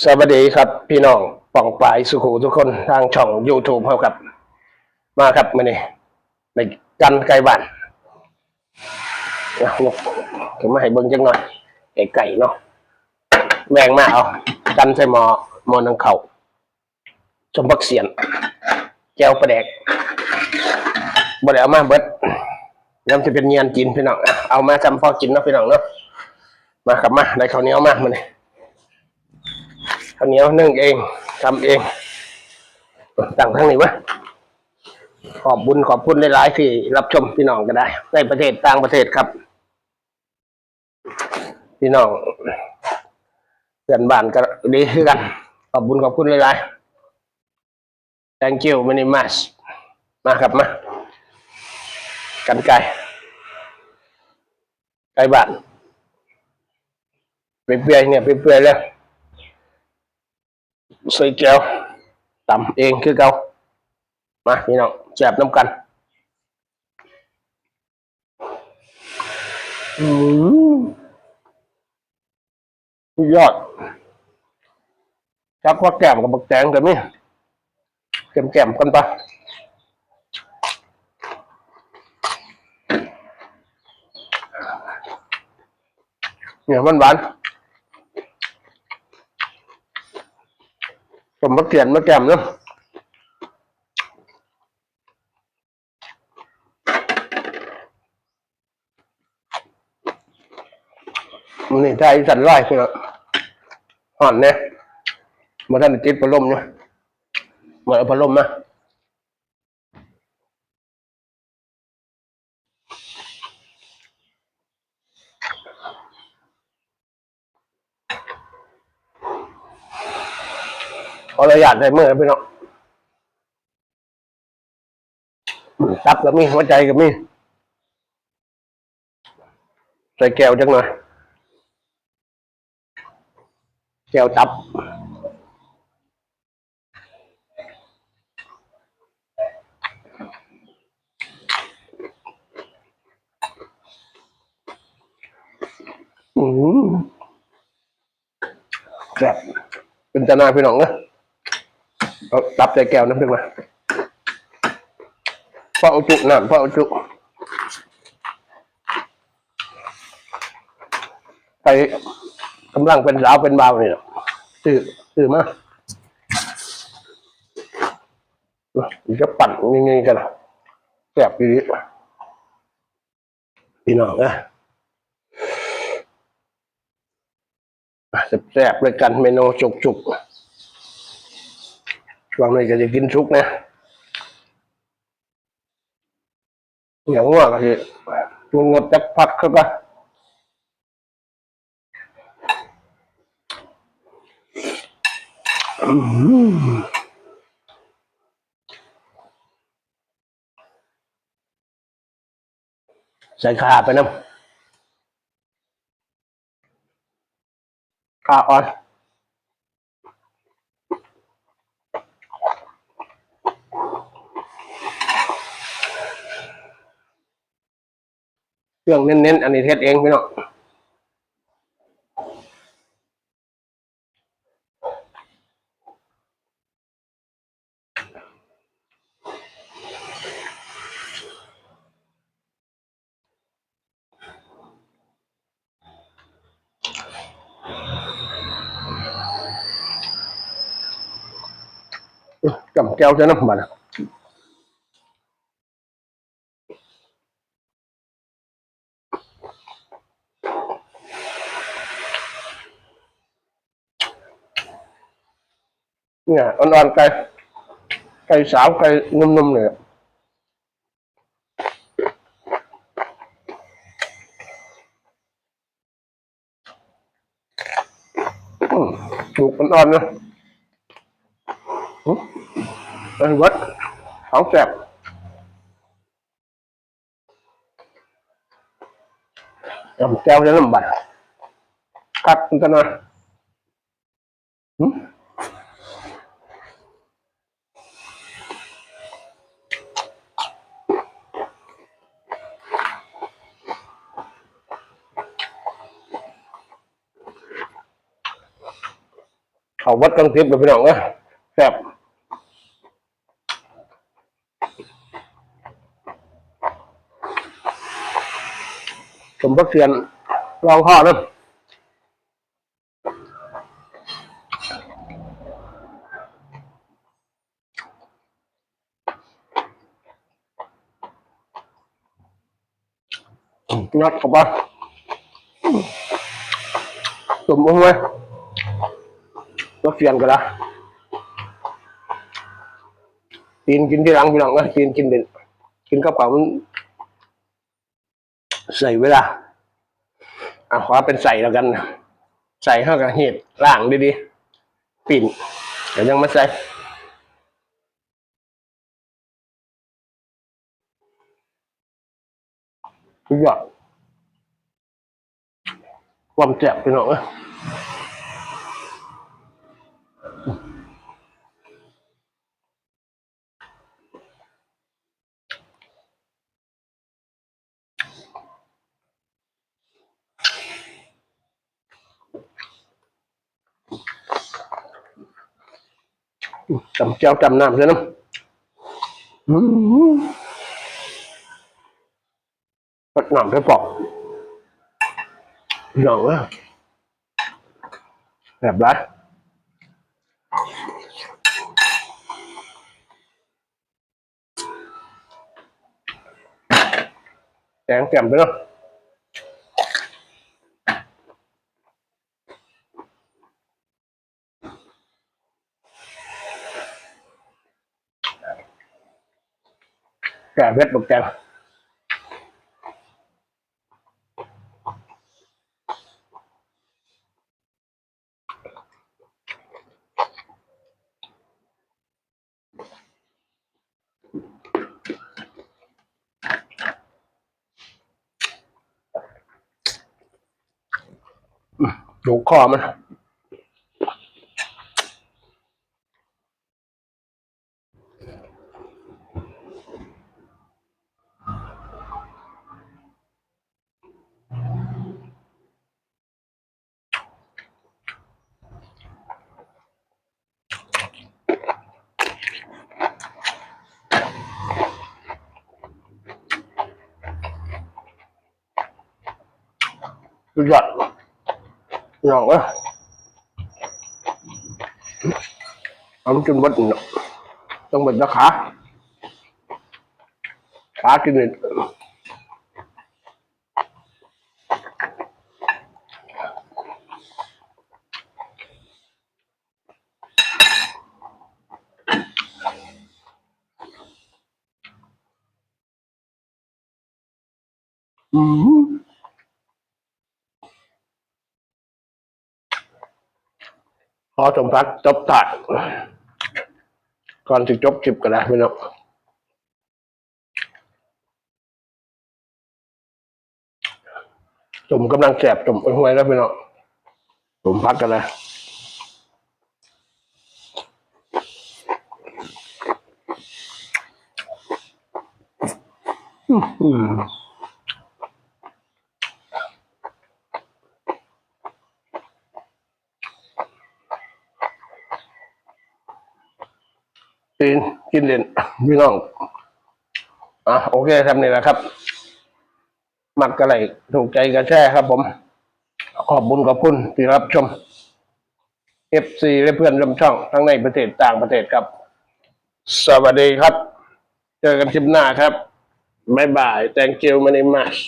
สวัสดีครับ พี่น้องป่องปลายสุขูทุกคนทางช่อง YouTube เขาครับ มาครับมานี่ไปกันไก่บ้านนะนกถึงมาให้เบิ่งจังหน่อยไก่ไก่เนาะแบงมาเอากันใส่หมอหมอนังเขาชมพักเสียนแก้วประแดกบ่ได้เอามาเบิดย้ำจะเป็นเงียนกินพี่น้องเอามาจำพอกินเนาะพี่น้องเนาะมาครับมาได้ข้าวเหนียวมามานี่ ข้าวเหนียวนึ่งเองทำเองตั้งทั้งนี้วะขอบบุญขอบคุณหลายๆที่รับชมพี่น้องก็ได้ ในประเทศต่างประเทศครับ พี่น้องเพื่อนบ้านก็ดีคือกัน ขอบบุญขอบคุณหลายๆ thank you many much มาครับมากันไก่ไก่บ้านเปื่อยๆเนี่ยเปื่อยๆแล้ว ใส่แก้วตำเองคือเก่ามาพี่น้องแจบน้ำกันอืมยอดชักว่าแก้มกับบักแตงกันนี่แก้มแก้มๆกันปะเนี่ยมันหวาน ผ มาเขียนมาแกมเนาะมันนี่ถ้าอีสันไล่คือห่อนเนี่ยมาท่านติดประลมเนาะมาเอาประลมมา ขอระยะใส่มือพี่น้องตับก็มีหัวใจก็มี ใส่แก้วจังหน่อยแก้วตับอืมครับเป็นตานาพี่น้องนะ เอาตับใส่แก้วน้ำพริกมาพ่อเอาจุน้ำพ่อเอาจุไปกำลังเป็นสาวเป็นบ่าวนี่เนาะตื่นตื่นมาอีกจะปั่นยังไงกันล่ะแสบดีพี่น้องนะแซ่บๆด้วยกันเมนูจุกๆ ช่วงนี้ก็จะกินชุกนะอย่างว่าก็คืองดจักพักเข้าไปอื้อหือใส่ขาไปน้ำขาอ่อน เครื่องเน้นๆ อันนี้เทศเองพี่น้องจำแก้วจะน้ำมันอะ เนี่ยอ่อนๆไก่ไก่สาวไก่นุ่มๆเนี่ยอืมถูกอ่อนๆนะอืมเป็นวัดของแสบยำแก้วจะน้ำบัตรคัดกันน เขาวัดกังทิพย์เลยพี่น้องเอ้ยแซ่บสมพักเสียนลองข้อนะงัดเข้าไปสมมติไหมพัก เสียนก็ได้กินกินที่หลังพี่น้องนะกินกินเด่นกินกับเขาวมันใส่เวลาอะขอเป็นใส่แล้วกันใส่เข้ากับเห็ดล่างดีๆปิ่นเดี๋ยวยังมาใส่ทุกอย่างความแจ็บไปหน่อยเอ้ย จำเจ้าจำน้ำเลยนะปัดน้ำไปปอกหน่องอะแบบไรแกงแจ่มไปเนาะแก่ เพชรบอกแกงดูคอมัน สุดยอดหน่องเอ้ยเอามันจนวัดเนต้องเป็นราคาขากินเลยอืม อสมพักจบตัดก่อนจะจบคลิปก็ได้พี่น้องจมกำลังแสบจมไอ้ห้วยแล้วพี่น้องสมพักกันเลยอืม กินกินเด่นพี่น้องอะโอเคทำนี่แหละครับ มักกะไรถูกใจกระแช่ครับ ผม ขอบบุญขอบคุณที่รับชม FC และเพื่อนร่วมช่อง ทั้งในประเทศต่างประเทศครับ สวัสดีครับ เจอกันคลิปหน้าครับ บ๊ายบาย thank you very much